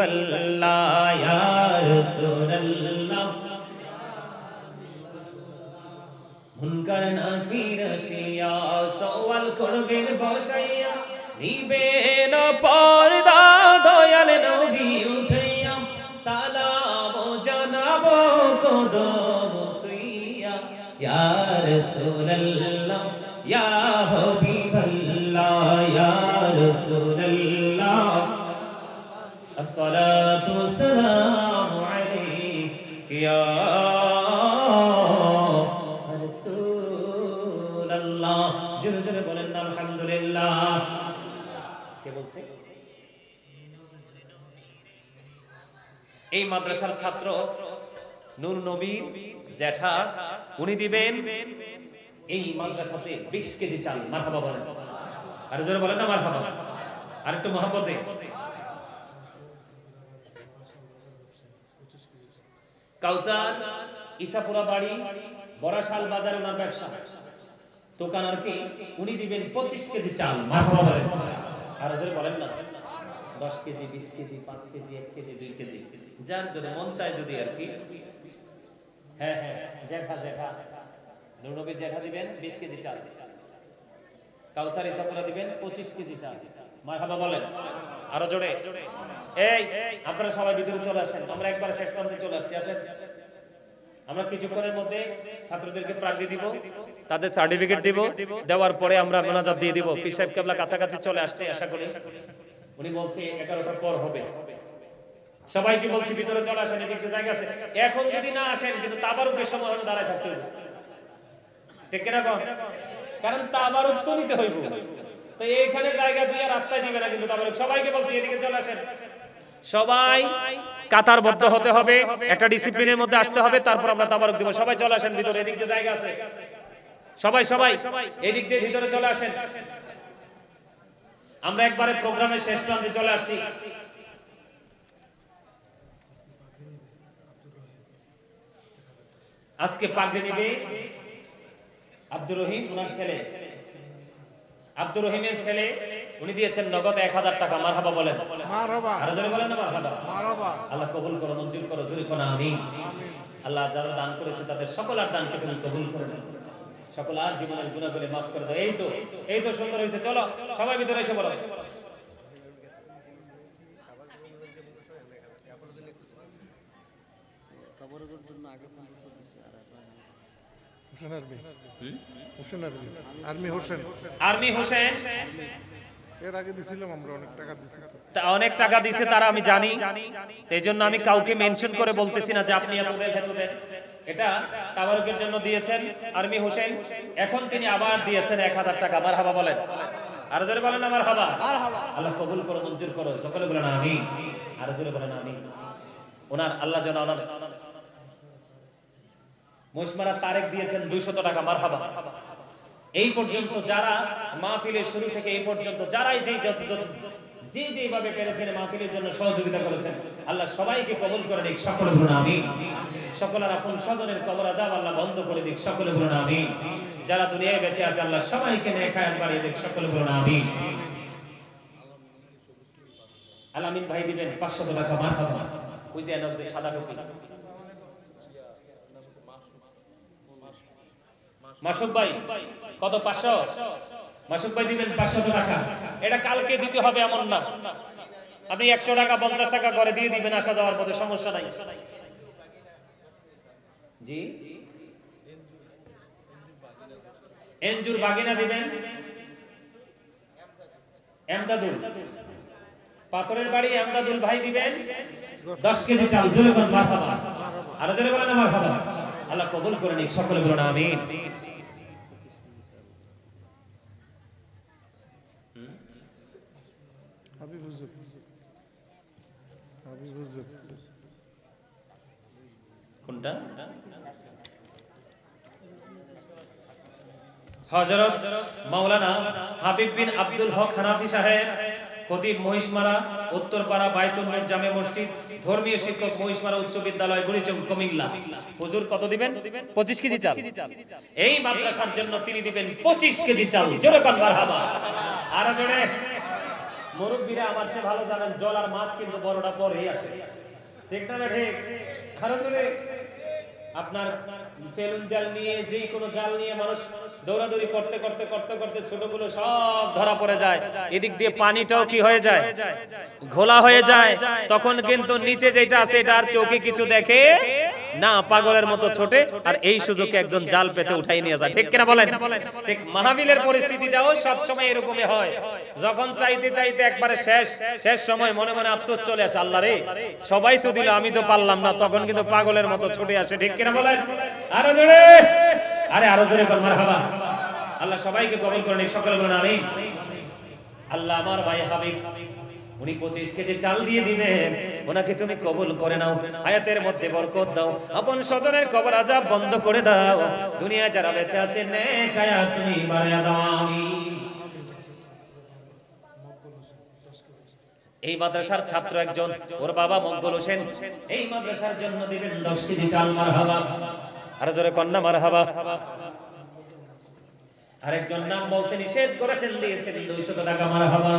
হাবিবাল্লাহ ইয়া রাসূলুল্লাহ মুনকার নাকির শিয়া সওয়াল করবেন বসাইয়া নিবেন الصلاة والسلام عليك يا رسول الله জোরে জোরে বলেন না আলহামদুলিল্লাহ কে বলছে এই মাদ্রাসার ছাত্র নূর নবীর জ্যাঠা উনি দিবেন এই মাদ্রাসাতে বিশ কেজি চাল মারহাবা বলেন আর জোরে বলেন না মারহাবা আর একটু মহাপতে কাউসার, ইসাপুরা বাড়ি, বরাশাল বাজারে ওনার ব্যবসা। দোকান আর কি, উনি দিবেন পঁচিশ কেজি চাল বলেন আর ওদের বলেন না। দশ কেজি, বিশ কেজি, পাঁচ কেজি, এক কেজি, দুই কেজি। যার যদি মন চায় যদি আর কি। হ্যাঁ হ্যাঁ জ্যাঠা জ্যাঠা। নুরনবী জ্যাঠা দিবেন বিশ কেজি চাল। কাউসার, ইসাপুরা দিবেন পঁচিশ কেজি চাল। মারহাবা বলেন আরও জোরে। এই, আপনারা সবাই ভিতরে চলে আসেন। আমরা একবার শেষ চলে আসছি, আসেন। আমরা কিছুক্ষণের মধ্যে ছাত্রদেরকে দিব, তাদের সার্টিফিকেট দিব, দেওয়ার পরে আমরা মোনাজাত দিয়ে দিব। সাহেব কেবলা কাছাকাছি চলে আসছে, আশা করি। উনি বলছে, এগারোটার পর হবে। সবাইকে বলছি, ভিতরে চলে আসেন, এদিকে জায়গা আছে। এখন যদি না আসেন, কিন্তু তাবারুকের সময় দাঁড়ায় থাকতে হবে ঠিক কন? কারণ তাবারুক তো নিতে হইব। তো এইখানে জায়গা দিয়ে রাস্তায় দিবে না কিন্তু তাবারুক। সবাইকে বলছি, এদিকে চলে আসেন। সবাই কাতারবদ্ধ হতে হবে, একটা ডিসিপ্লিনের মধ্যে আসতে হবে, তারপর আমরা তাবারক দিব। সবাই চলে আসেন, ভিতরে এদিক দিয়ে জায়গা আছে। সবাই সবাই, এদিক দিয়ে ভিতরে চলে আসেন। আমরা একবারে প্রোগ্রামের শেষ প্রান্তে চলে আসছি। আজকে পাগড়ি নিবে আব্দুর রহিম, ওনার ছেলে। আব্দুর রহিমের ছেলে উনি দিয়েছেন নগদ এক হাজার টাকা। মারহাবা বলেন। আরও জোরে বলেন না মারহাবা? মারহাবা। আল্লাহ কবুল করো মঞ্জুর করো জোরে কোনা আমি আল্লাহ যারা দান করেছে তাদের সকল আর দানকে তুমি কবুল করে নাও। সকল আর জীবনের গুণাগুলি মাফ করে দাও। এই তো এই তো সুন্দর হয়েছে। চলো সবাই ভিতরে এসে বলো। Hossain army Hossain army army Hossain army Hossain এর আগে দিছিলাম আমরা অনেক টাকা দিছি অনেক টাকা দিছে তারা আমি জানি। এই জন্য আমি কাউকে মেনশন করে বলতেছি না যে আপনি দেন এটা তাবারকের জন্য দিয়েছেন আর্মি হোসেন এখন তিনি আবার দিয়েছেন এক হাজার টাকা। আমার হাবা বলেন। আরও জোরে বলেন আমার হাবা আল্লাহ কবুল করো মঞ্জুর করো। সকলে বলেন আমি আরও জোরে বলেন আমি ওনার আল্লাহ যেন ওনার মুশমারা তারেক দিয়েছেন দুইশত টাকা মার হাবা এই পর্যন্ত যারা মাহফিলের শুরু থেকে এই পর্যন্ত যারাই যে যেভাবে পেরেছেন মাহফিলের জন্য সহযোগিতা করেছেন, আল্লাহ সবাইকে কবুল করে দিক সকলে আমি সকলের আপন স্বজনের কবর আজাব আল্লাহ বন্ধ করে দিক, সকলে আমি যারা দুনিয়ায় বেঁচে আছে, আল্লাহ সবাইকে বাড়িয়ে দিক, সকলে আমি ভাই দিবেন পাঁচশত টাকা মার হাবা ওই যে সাদা টুপি। মাসুক ভাই, কত, পাঁচশো? মাসুক ভাই দিবেন পাঁচশো টাকা। এটা কালকে দিতে হবে এমন না। আপনি একশো টাকা, পঞ্চাশ টাকা করে দিয়ে দিবেন আসা যাওয়ার পথে, সমস্যা নাই। জি? এনজুর বাগিনা দিবেন। এমদাদুল। পাথরের বাড়ি এমদাদুল ভাই দিবেন। দশ কেজি চাল বলেন বলেন আল্লাহ কবুল সকলে বলুন, আমিন হাবিব হুজুর হাবিব হুজুর কোনটা? হযরত মাওলানা হাবিব বিন আব্দুল হক হানাফি সাহেব, খতিব মহিষমারা, উত্তরপাড়া বাইতুল জামে মসজিদ, ধর্মীয় শিক্ষক মহিষমারা উচ্চ বিদ্যালয়, বুড়িচং, কুমিল্লা। হুজুর, কত দিবেন? 25 কেজি চাল। এই মাদ্রাসার জন্য তিনি দিবেন 25 কেজি চাল। জোরে কান মারহাবা। আর জোরে। মুরব্বীরা আমার চেয়ে ভালো জানেন, জল আর মাছ কিন্তু বড়টা পরেই আসে। ঠিক না ঠিক? আরও জোরে আপনার ফেলুন জাল নিয়ে যে কোনো জাল নিয়ে মানুষ দৌড়াদৌড়ি করতে করতে করতে করতে ছোটগুলো সব ধরা পড়ে যায়। এদিক দিয়ে পানিটাও কি হয়ে যায়? ঘোলা হয়ে যায়। তখন কিন্তু নিচে যেটা আছে এটা আর চোখে কিছু দেখে না, পাগলের মতো ছোটে, আর এই সুযোগে একজন জাল পেতে উঠাই নিয়ে যায় ঠিক কিনা বলেন? ঠিক পরিস্থিতিটাও সব সময় এরকমই হয়। যখন চাইতে চাইতে একবারে শেষ শেষ সময় মনে মনে আফসোস চলে আসে, আল্লাহ রে, সবাই তো দিল, আমি তো পারলাম না। তখন কিন্তু পাগলের মতো ছুটে আসে, ঠিক কিনা বলেন? আরও জোরে! আরে আরও জোরে মারহাবা। আল্লাহ সবাইকে কবল করেন সকলে বলেন, আমিন। আল্লাহ আমার ভাই হাবিব উনি পঁচিশ কেজি চাল দিয়ে দিবেন। ওনাকে তুমি কবুল করে নাও আয়াতের মধ্যে বরকত দাও। আপন স্বজনের কবর আজাব বন্ধ করে দাও। দুনিয়া যারা বেঁচে আছে তুমি দাও, আমিন। এই মাদ্রাসার ছাত্র একজন, ওর বাবা মকবুল হোসেন। এই মাদ্রাসার জন্য দিবেন দশ কেজি চাল মার হাবা আর জোরে কন্যা মার হাবা আরেকজন নাম বলতে নিষেধ করেছেন, দিয়েছেন দুইশত টাকা মার হাবা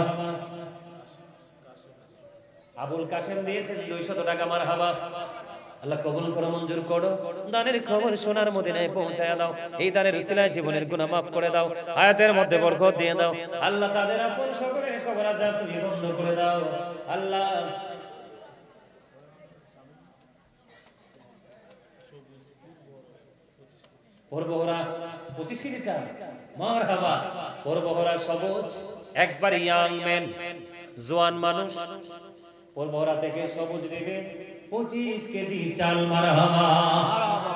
আবুল কাসেম দিয়েছেন দুইশত টাকা মার হাবা আল্লাহ কবুল করো, মঞ্জুর করো। দানের খবর সোনার মদিনায় পৌঁছায় দাও। এই দানের উসিলায় জীবনের মাফ করে দাও। আয়াতের মধ্যে বরকত দিয়ে দাও। আল্লাহ তাদের আপন আজাব তুমি বন্ধ করে দাও। আল্লাহ পূর্বহরা পঁচিশ কেজি মার হাবা পূর্বহরা সবুজ একবার ইয়াং ম্যান জোয়ান মানুষ। পূর্বহরা থেকে সবুজ নেবে। পঁচিশ কেজি চাল মার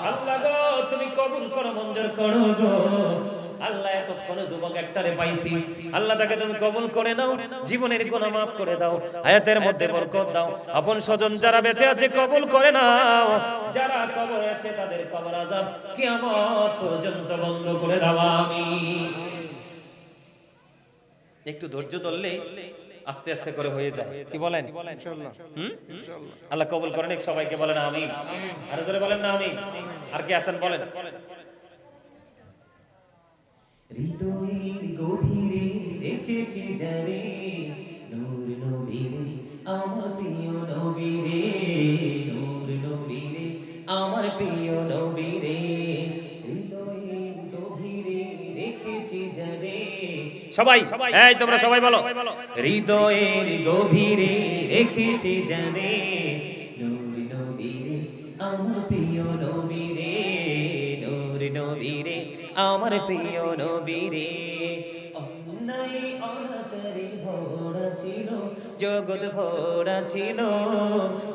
আল্লাহ গো, তুমি কবুল করো, মঞ্জুর করো গো। আল্লাহ যুবক আল্লাহ তাকে তুমি করে নাও, জীবনের মাফ করে দাও দাও। আপন স্বজন যারা বেঁচে আছে করে যারা আছে, তাদের পর্যন্ত বন্ধ করে দাও একটু ধৈর্য ধরলে আস্তে আস্তে করে হয়ে যায়। কি বলেন? আল্লাহ কবুল করেন সবাইকে বলেন আমি আর ধরে বলেন না আমি আর কি আছেন বলেন? হৃদয়ের গভীরে দেখেছি জানে নূর নবীরে আমার প্রিয় নবীরে নূর নবীরে আমার প্রিয় নবীরে। সবাই এই তোমরা সবাই বলো। হৃদয়ের গভীরে রেখেছি জানে নূর নবীরে আমার প্রিয় নবীরে নূর নবীরে আমার প্রিয় নবীরে। অন্যায় অনাচারে ভরা ছিল জগৎ ভরা ছিল।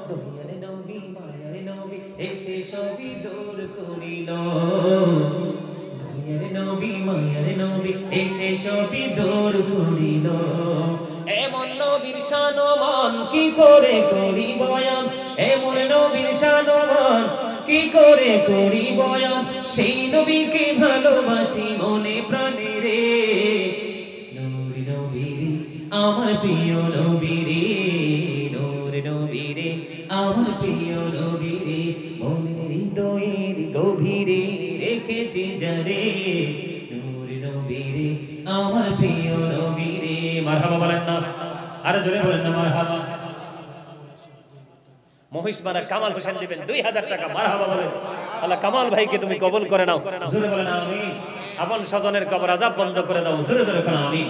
দুনিয়ার নবী মায়ার নবী এসে সবই দূর করিল। দুনিয়ার নবী, মায়ার নবী, এসে সবই দূর করিল। এমন নবীর সানমান কি করে করি বয়ান? এমন নবীর সানমান কি করে করি বয়ান? সেই নবীকে ভালোবাসি মনে প্রাণে রে। নূর নবীরে, আমার প্রিয় নবীরে, নূর নবীরে, আমার প্রিয় আরে জোরে বলেন না মারহাবা। মহিষমারা কামাল হোসেন দিবেন দুই হাজার টাকা মারহাবা বলেন। আল্লাহ কামাল ভাইকে তুমি কবুল করে নাও। জোরে বলেন আমি আপন স্বজনের কবর আজাব বন্ধ করে দাও। জোরে জোরে করে আমি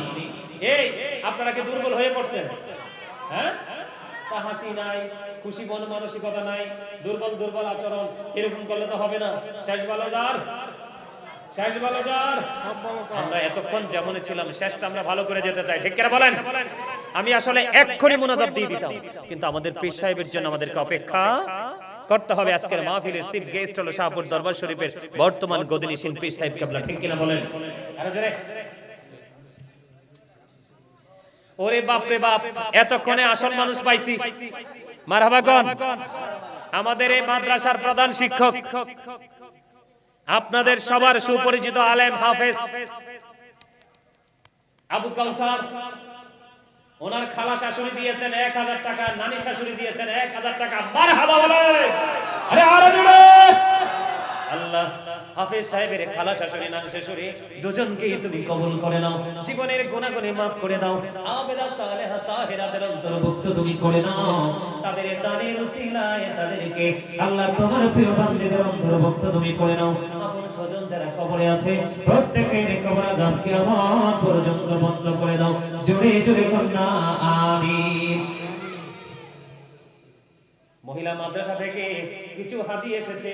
এই আপনারা কি দুর্বল হয়ে পড়ছেন? হ্যাঁ? তা হাসি নাই খুশি মন মানসিকতা নাই দুর্বল দুর্বল আচরণ এরকম করলে তো হবে না। শেষ ভালো যার? শেষ ভালো যার? আমরা এতক্ষণ যেমন ছিলাম শেষটা আমরা ভালো করে যেতে চাই। ঠিক কিনা বলেন? আমি আসলে এক্ষুনি মোনাজাত দিয়ে দিতাম। কিন্তু আমাদের পীর সাহেবের জন্য আমাদেরকে অপেক্ষা করতে হবে। আজকের মাহফিলের চিফ গেস্ট হলো শাহপুর দরবার শরীফের বর্তমান গদিনীসীন পীর সাহেব কেবলা। ঠিক কিনা বলেন? ওরে বাপ রে বাপ, এতক্ষণে আসল মানুষ পাইছি। মারহাবা কোন আমাদের এই মাদ্রাসার প্রধান শিক্ষক। আপনাদের সবার সুপরিচিত আলেম হাফেজ। আবু কাউসার। ওনার খালা শাশুড়ি দিয়েছেন এক হাজার টাকা, নানি শাশুড়ি দিয়েছেন এক হাজার টাকা। মার হাবা বলে। আরে আরে আল্লাহ, হাফেজ সাহেবের খালা শাশুড়ি না শাশুড়ি দুজনকেই তুমি কবুল করে নাও, জীবনের গুণাগুণে মাফ করে দাও, আবেদা সালেহা তাহেরাদের অন্তর্ভুক্ত তুমি করে নাও। তাদের দানের উসিলায় তাদেরকে আল্লাহ তোমার প্রিয় বান্দিদের অন্তর্ভুক্ত তুমি করে নাও। স্বজন যারা কবরে আছে, প্রত্যেকের কবর আযাব কিয়ামত পর্যন্ত বন্ধ করে দাও। জোরে জোরে কন্যা, আমিন। মহিলা মাদ্রাসা থেকে কিছু হাতি এসেছে।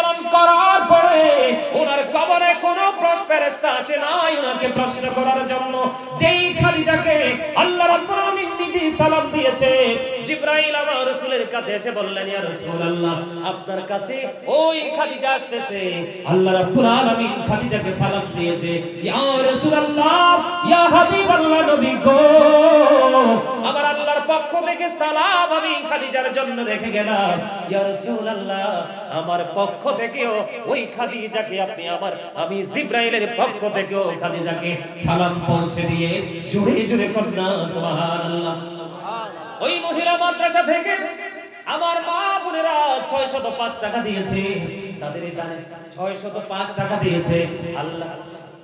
মৃত্যুবরণ করার পরে ওনার কবরে কোনো প্রশ্ন আসে নাই ওনাকে প্রশ্ন করার জন্য। যেই খাদিজাকে আল্লাহ সালাম দিয়েছে, জিবরাইল আমার কাছে এসে বললেন, ইয়া আপনার কাছে ওই খাদিজা আসতেছে। আল্লাহ রাব্বুল আলামিন সালাম দিয়েছে, ইয়া ইয়া নবী গো। আমার আল্লাহর পক্ষ থেকে সালাম আমি খাদিজার জন্য রেখে গেলাম। ইয়া রাসূলুল্লাহ আমার পক্ষ থেকেও ওই খাদিজাকে আপনি আমার আমি জিব্রাইলের পক্ষ থেকেও খাদিজাকে সালাম পৌঁছে দিয়ে জুড়ে জুড়ে কন্যা সুবহানাল্লাহ। ওই মহিলা মাদ্রাসা থেকে আমার মা বোনেরা ছয় শত পাঁচ টাকা দিয়েছে। তাদের এই দানে ছয় শত পাঁচ টাকা দিয়েছে। আল্লাহ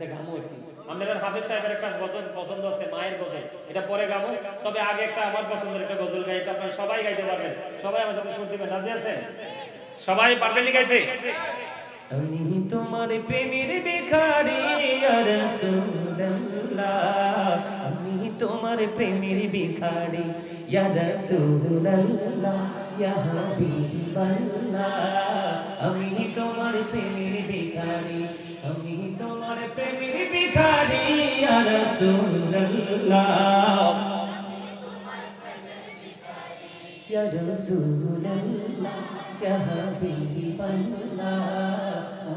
আচ্ছা গামু একটু। আপনাদের হাফেজ সাহেবের একটা গজল পছন্দ আছে মায়ের গজল। এটা পরে গামু তবে আগে একটা আমার পছন্দের একটা গজল গাই এটা আপনারা সবাই গাইতে পারবেন। সবাই আমার সাথে সুর দিবেন রাজি আছেন? সবাই পারবেন গাইতে? আমি তোমার প্রেমের ভিখারি ইয়া রাসূলুল্লাহ। আমি তোমার প্রেমের ভিখারি ইয়া রাসূলুল্লাহ। ইয়া হাবিবাল্লাহ। আমি তোমার প্রেমের ভিখারি, আমি তোমার প্রেমের ভিখারি, ইয়া রাসূলুল্লাহ। ইয়া রাসূলুল্লাহ, ইয়া হাবিবাল্লাহ।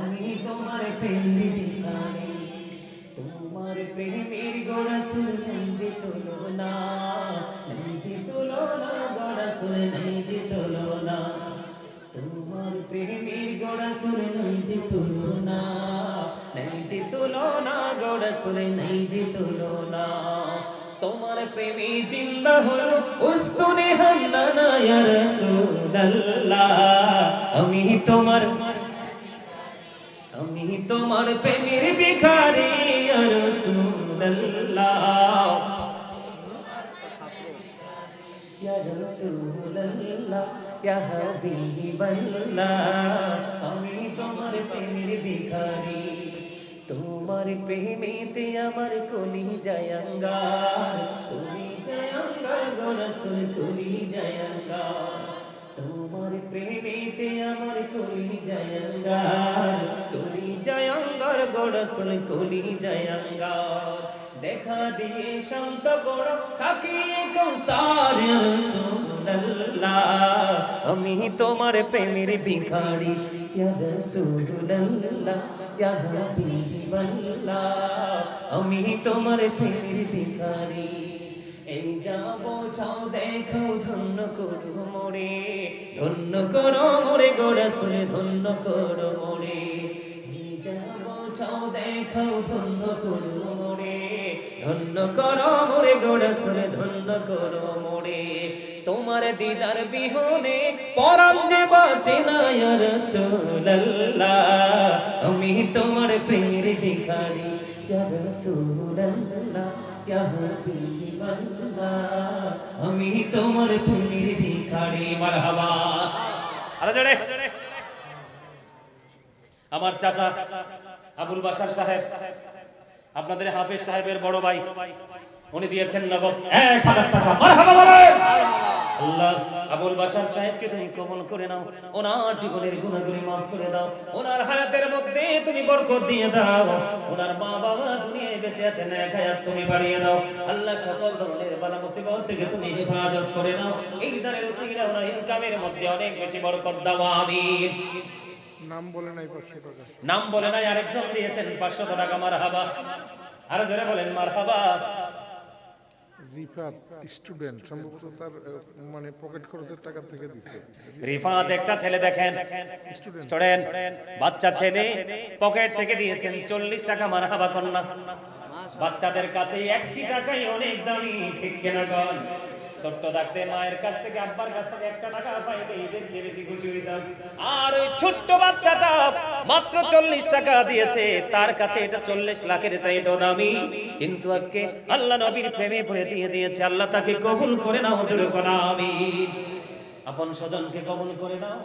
আমি তোমার প্রেমের ভিখারি, তোমার প্রেমের গোড়াসুর নেঞ্জে তোলো না নেঞ্জে তোলো না গোড়াসুর নেঞ্জে তোলো না তোমার প্রেমের গোড়াসুর নেঞ্জে তোলো না নেঞ্জে তোলো না গোড়াসুর নেঞ্জে তোলো না তোমার প্রেমে জিন্দা হলো উস্তুনে হান্নানা ইয়া রাসূলুল্লাহ। আমি তোমার আমি তোমার প্রেমের ভিখারি ইয়া রাসূলুল্লাহ। ইয়া রাসূলুল্লাহ ইয়া হাবিবাল্লাহ আমি তোমার প্রেমের ভিখারি। তোমার প্রেমেতে আমার কলি জায়াঙ্গার কলি জায়াঙ্গার গো রাসূল কলি জায়াঙ্গার তোমার প্রেমেতে আমার কলি জায়াঙ্গার কলি জায়াঙ্গার গোড়সুল কলি জায়াঙ্গার দেখা দিয়ে শান্ত গোড় সাকিয়ে কৌসার আমি তোমার প্রেমের ভিখারি, ইয়া রাসূলুল্লাহ ইয়া হাবিবাল্লাহ আমি তোমার প্রেমের ভিখারি। এই যাব চাও দেখো, ধন্য করো মোরে, ধন্য করো মোরে, গোড়া শুনে ধন্য করো মোরে। দেখো ধন্য করো মোরে ধন্য করো মোরে গোড়া শুনে ধন্য করো মোরে তোমার দিদার বিহনে পরম যে বাঁচে না রাসূলুল্লাহ। আমি তোমার প্রেমের ভিখারি আমি তোমার প্রেমের ভিখারি, মারহাবা। আরে জোরে। আমার চাচা। আবুল বাশার সাহেব। আপনাদের হাফেজ সাহেবের বড় ভাই। উনি দিয়েছেন নগদ এক হাজার টাকা। আল্লাহ, আবুল বাসার সাহেবকে তুমি কবল করে নাও। ওনার জীবনের গুণাগুলি মাফ করে দাও। ওনার হায়াতের মধ্যে তুমি বরকত দিয়ে দাও। ওনার মা বাবা দুনিয়ায় বেঁচে আছেন, এক হায়াত তুমি বাড়িয়ে দাও। আল্লাহ সকল ধরনের বালা মুসিবত থেকে তুমি হেফাজত করে নাও। এই ওনার ইনকামের মধ্যে অনেক বেশি বরকত দাও, আমিন। নাম বলে নাই পাঁচশো টাকা। নাম বলে নাই আরেকজন দিয়েছেন পাঁচশত টাকা মার হাবা আরও জোরে বলেন মার হাবা রিফাত স্টুডেন্ট সম্ভবত তার মানে পকেট খরচের টাকা থেকে দিছে। রিফাত একটা ছেলে দেখেন। স্টুডেন্ট বাচ্চা ছেলে পকেট থেকে দিয়েছেন চল্লিশ টাকা মার হাবা কন্যা। বাচ্চাদের কাছে একটি টাকাই অনেক দামি ঠিক কেনা কন? ছোট্ট থাকতে মায়ের কাছ থেকে, আব্বার কাছ থেকে একটা টাকা পাইলে ঈদের চেয়ে বেশি খুশি হইতাম। আর ওই ছোট্ট বাচ্চাটা মাত্র চল্লিশ টাকা দিয়েছে, তার কাছে এটা চল্লিশ লাখের চাইতো দামি। কিন্তু আজকে আল্লাহ নবীর প্রেমে ভরে দিয়ে দিয়েছে, আল্লাহ তাকে কবুল করে নাও, জোরে করা আমি আপন স্বজনকে কবুল করে নাও।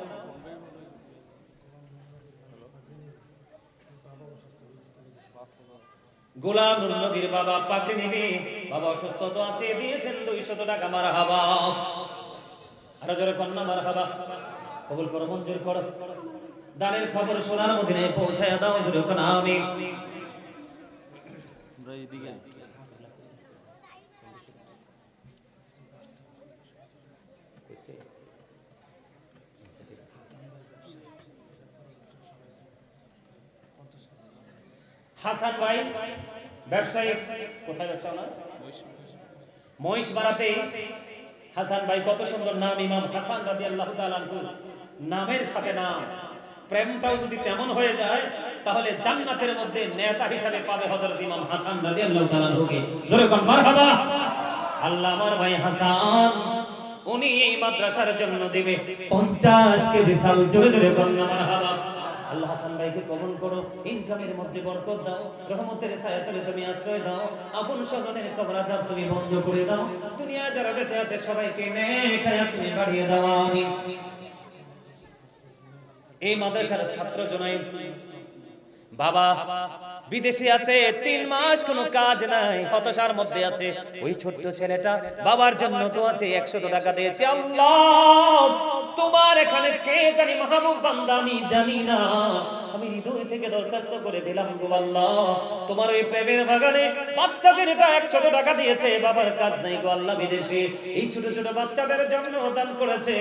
গোলাম নবীর বাবা পাকে নিবে। বাবা অসুস্থ তো আছে, দিয়েছেন দুইশত টাকা মারা হাবা আরও জোরে কন্যা মারা হাবা কবুল করো, মঞ্জুর করো। দানের খবর সোনার মদিনে পৌঁছায় দাও, জোরে কোন আমি হাসান ভাই, ব্যবসায়ী, কোথায় ব্যবসা ওনার? মহিষ বাড়াতে হাসান ভাই কত সুন্দর নাম, ইমাম হাসান রাজি আল্লাহ নামের সাথে নাম। প্রেমটাও যদি তেমন হয়ে যায়, তাহলে জান্নাতের মধ্যে নেতা হিসাবে পাবে হযরত ইমাম হাসান কোন, মারহাবা। আল্লাহ আমার ভাই হাসান, উনি এই মাদ্রাসার জন্য দিবে। 50 কেজি চাল, জোরে জোরে কোন আল্লাহ হাসান ভাইকে কবুল করো, ইনকামের মধ্যে বরকত দাও, রহমতের ছায়াতলে তুমি আশ্রয় দাও, আপন স্বজনের কবর আযাব তুমি বন্ধ করে দাও। দুনিয়া যারা বেঁচে আছে, সবাইকে নেক তুমি বাড়িয়ে দাও, আমিন। এই মাদ্রাসার ছাত্র জনাই বাবা বিদেশে আছে, তিন মাস কোনো কাজ নাই, হতাশার মধ্যে আছে। ওই ছোট্ট ছেলেটা বাবার জন্য তো আছে, একশত টাকা দিয়েছে। আল্লাহ, তোমার এখানে কে জানি মাহবুব বান্দা, আমি জানি না। আমি হৃদয় থেকে দরখাস্ত করে দিলাম গো আল্লাহ। তোমার ওই প্রেমের বাগানে বাচ্চা ছেলেটা একশত টাকা দিয়েছে, বাবার কাজ নাই গো আল্লাহ বিদেশে। এই ছোট ছোট বাচ্চাদের জন্য দান করেছে।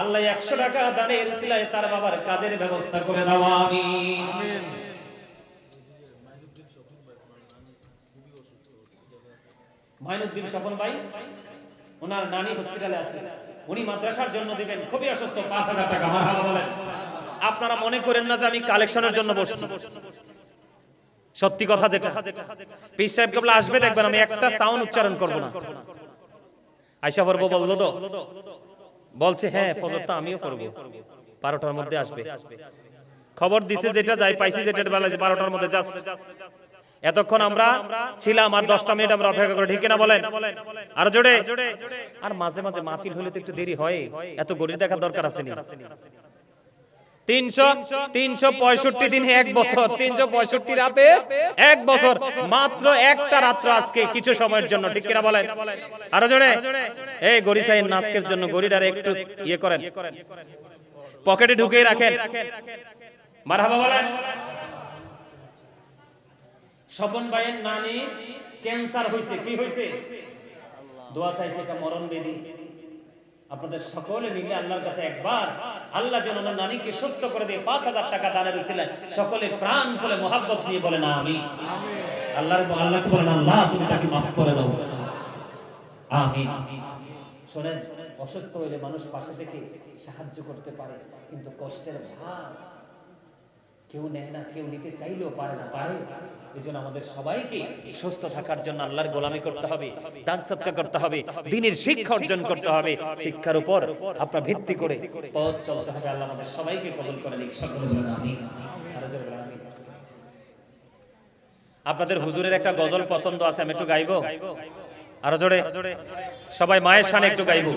আল্লাহ একশো টাকা দানের সিলাই তার বাবার কাজের ব্যবস্থা করে দাও আমি মাইনুদ্দিন স্বপন ভাই ওনার নানি হসপিটালে আছে। উনি মাদ্রাসার জন্য দিবেন খুবই অসুস্থ পাঁচ হাজার টাকা মারহাবা বলেন। আপনারা মনে করেন না যে আমি কালেকশনের জন্য বসছি? সত্যি কথা যেটা। পীর সাহেব কেবল আসবে দেখবেন আমি একটা সাউন্ড উচ্চারণ করব না। আয়সা পড়ব বলল তো? বলছে হ্যাঁ ফজরটা আমিও পড়ব। বারোটার মধ্যে আসবে। খবর দিছে যেটা যাই পাইছি যেটা বেলা বারোটার মধ্যে জাস্ট এতক্ষণ আমরা ছিলাম আর দশটা মিনিট আমরা অপেক্ষা করে ঠিক না বলেন? আর জোরে? আর মাঝে মাঝে মাহফিল হলে তো একটু দেরি হয়। এত গরিব দেখার দরকার আছে নি দিন এক বছর। এক বছর। মাত্র একটা রাত্র আজকে কিছু সময়ের জন্য। বলেন? আরও জোরে? জন্য গরিটারে একটু ইয়ে করেন। পকেটে ঢুকিয়ে রাখেন। মারহাবা বলেন? স্বপন ভাইয়ের নানি ক্যান্সার হয়েছে কি হয়েছে দোয়া চাইছে এটা মরণ বেদি। আপনাদের সকলে মিলে আল্লাহর কাছে একবার আল্লাহ যেন ওনার নানিকে সুস্থ করে দিয়ে পাঁচ হাজার টাকা দানের উসিলায় সকলে প্রাণ খুলে মোহাব্বত নিয়ে বলে না আমি আল্লাহর আল্লাহকে বলেন, আল্লাহ, তুমি তাকে মাফ করে দাও। আমিন। শোনেন, অসুস্থ হইলে মানুষ পাশে থেকে সাহায্য করতে পারে, কিন্তু কষ্টের ভার কেউ নেয় না, কেউ নিতে চাইলেও পারে না, পারে। সুস্থ জন্য গোলামি করতে হবে, দান করতে হবে, দিনের শিক্ষা অর্জন করতে হবে, শিক্ষার উপর আপনার ভিত্তি করে। আপনাদের হুজুরের একটা গজল পছন্দ আছে, আমি একটু গাইবো? আরও জোরে। সবাই মায়ের সামনে একটু গাইবো।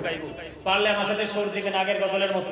পারলে আমার সাথে সুর দিকে নাগের গজলের মতো।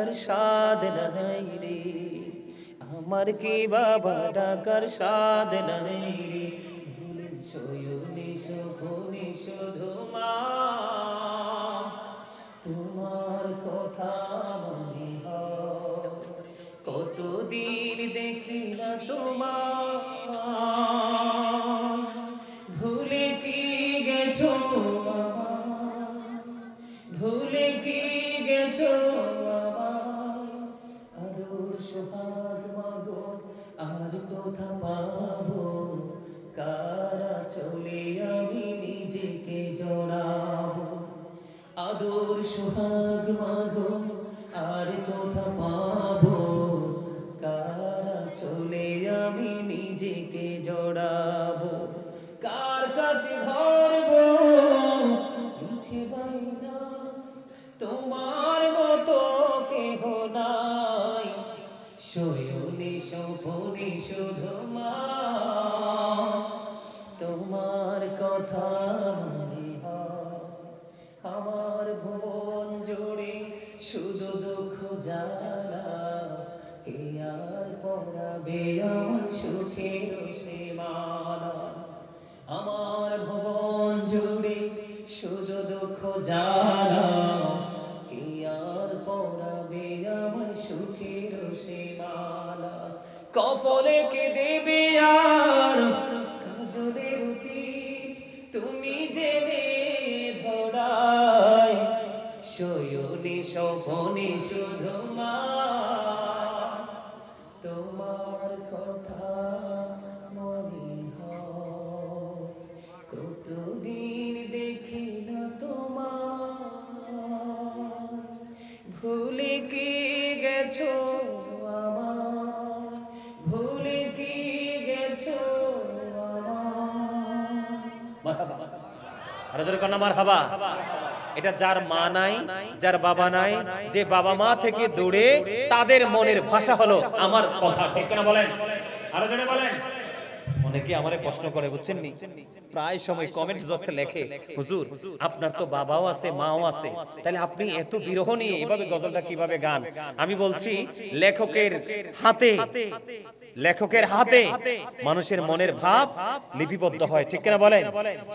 ডাকার স্বাদ নাই রে। আমার কি বাবা ডাকার স্বাদ নাই রে? শয়নে শোভনে শুধু কোথা পাবো। কারা চলে আমি নিজেকে জড়াবো। আদর, সোহাগ মাগো, আর কোথা পাবো। কারা চলে আমি নিজেকে জড়াবো। কার কাছে ধরবো? বাইনা। তোমার মতো কেহ নাই। শয়নে সপনে শুধু তোমার কথা আমার ভুবন জুড়ে শুধু দুঃখ জ্বালা কে আর পড়াবে আমার সুখের সীমানা? আমার ভুবন জুড়ে শুধু দুঃখ জ্বালা গেছো আমার? ভুলে কি গেছো আমার? এটা যার মা নাই, যার বাবা নাই, যে বাবা মা থেকে দূরে তাদের মনের ভাষা হলো আমার কথা। ঠিক না বলেন? আরও জনে বলেন। অনেকে আমারে প্রশ্ন করে বুঝছেন নি? প্রায় সময় কমেন্ট বক্সে লেখে হুজুর আপনার তো বাবাও আছে মাও আছে। তাহলে আপনি এত বিরহ নিয়ে এভাবে গজলটা কীভাবে গান? আমি বলছি লেখকের হাতে লেখকের হাতে মানুষের মনের ভাব লিপিবদ্ধ হয় ঠিক কিনা বলেন?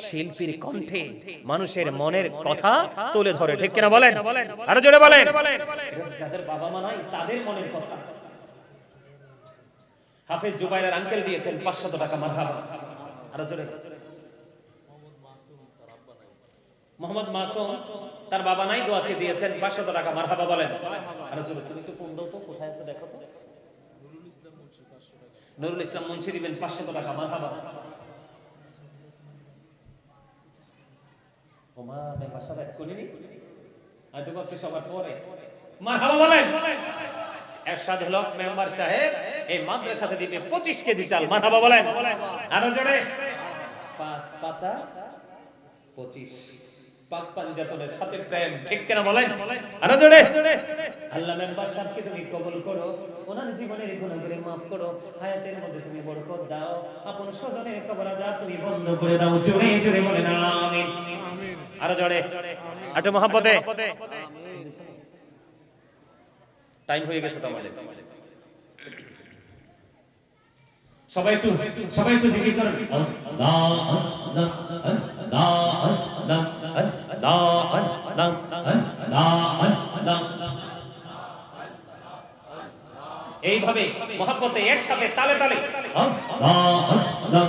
শিল্পীর কণ্ঠে মানুষের মনের কথা তুলে ধরে ঠিক কিনা বলেন। আরও জোরে বলেন। যাদের বাবা মা নাই তাদের মনের কথা। হাফেজ জুবাইরের আঙ্কেল দিয়েছেন পাঁচশত টাকা মারহাবা। আরও জোরে। মোহাম্মদ মাসুম, তার বাবা নাই দোয়াচে দিয়েছেন, পাঁচশত টাকা মারহাবা বলেন। আরও জোরে, তুমি ফোন দাও তো, কোথায় আছে দেখো তো। নুরুল ইসলাম মুন্সি দিবেন পাঁচশত টাকা মারহাবা। ওমা করিনি। সবার পরে। মারহাবা বলেন। এরশাদ হলক মেম্বার সাহেব। এই মাদ্রাসাতে দিবে পঁচিশ কেজি চাল মারহাবা বলেন। আরও জোরে। পাঁচ পাঁচা পঁচিশ। পাক পাঞ্জাতনের সাথে প্রেম ঠিক কিনা বলেন? আরও জোরে। আল্লাহ মেম্বার সাহেবকে তুমি কবুল করো ওনার জীবনের গুণাগুলি মাফ করো হায়াতের মধ্যে তুমি বরকত দাও। আপন স্বজনের কবর যা তুমি বন্ধ করে দাও জোরে জোরে বলেন আমিন। আরও জোরে। একটু মহব্বতে। টাইম হয়ে গেছে তো আমাদের সবাই একটু সবাই একটু জিকির করেন। আল্লাহ আল্লাহ আল্লাহ আল্লাহ আল্লাহ আল্লাহ আল্লাহ এইভাবে মহাপতে একসাথে তালে তালে। আল্লাহ আল্লাহ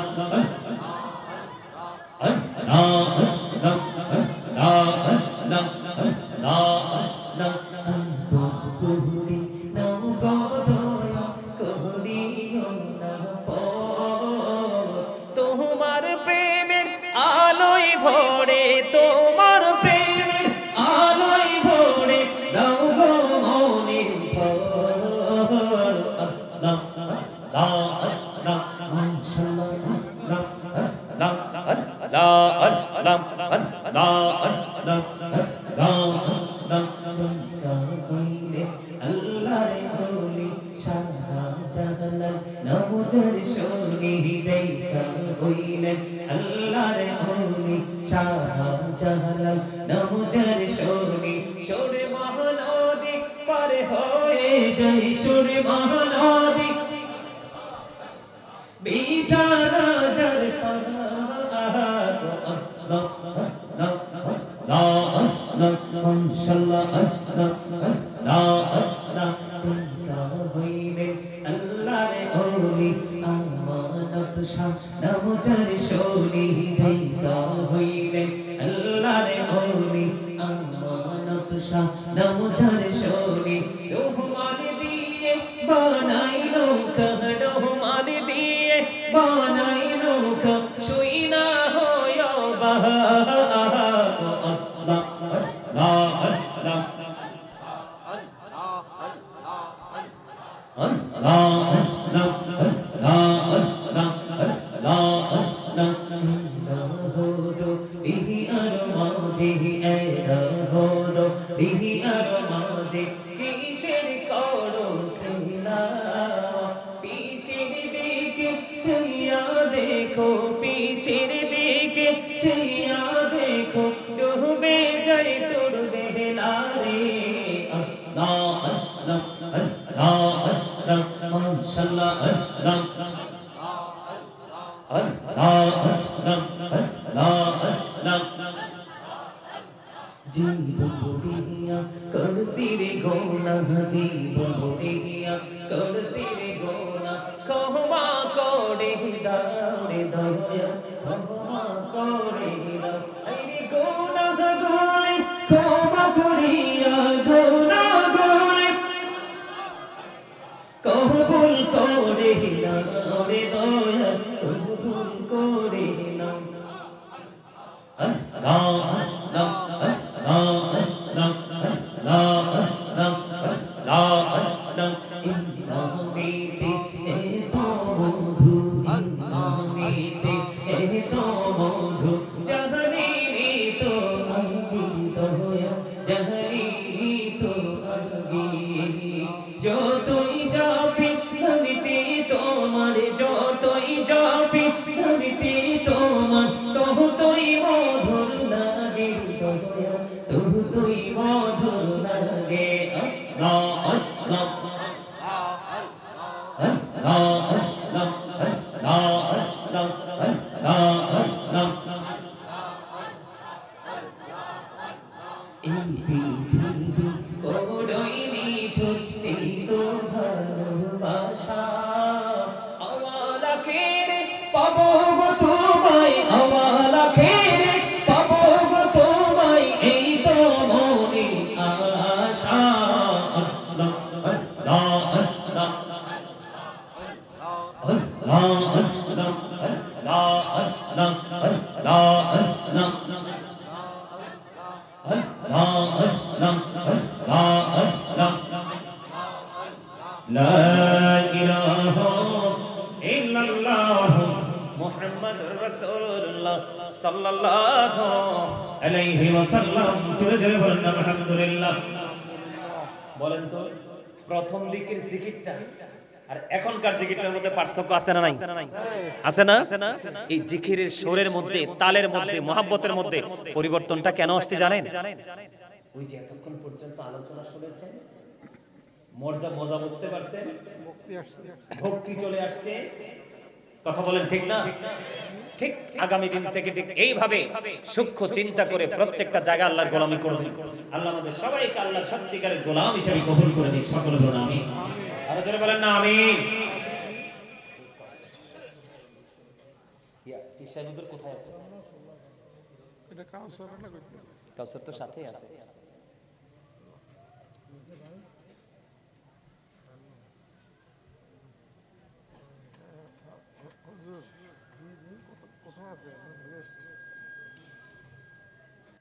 বইরে আল্লাহর বলি সাজা জাগলা নবজর শুনি দেইতা বইরে আল্লাহর বলি সাজা জাগলা Huh? 嗯然后 বলেন তো প্রথম দিকের জিকিরটা আর এখনকার জিকিরটার মধ্যে পার্থক্য আছে না নাই? আছে না? এই জিকিরের সুরের মধ্যে তালের মধ্যে মহাব্বতের মধ্যে পরিবর্তনটা কেন আসছে জানেন? ওই যে এতক্ষণ পর্যন্ত আলোচনা শুনেছেন মজা মজা বুঝতে পারছেন? ভক্তি চলে আসছে। কথা বলেন ঠিক না? ঠিক আগামী দিন থেকে ঠিক এইভাবে সূক্ষ্ম চিন্তা করে প্রত্যেকটা জায়গা আল্লাহর গোলামি করবে আল্লাহ আমাদের সবাইকে আল্লাহ সত্যিকারের গোলাম হিসেবে কবুল করে দিক সকলে বলুন আমি আরও জোরে বলেন না আমি কোথায় আছে? এটা কাউসার না কাউসার তো সাথেই আছে। have them.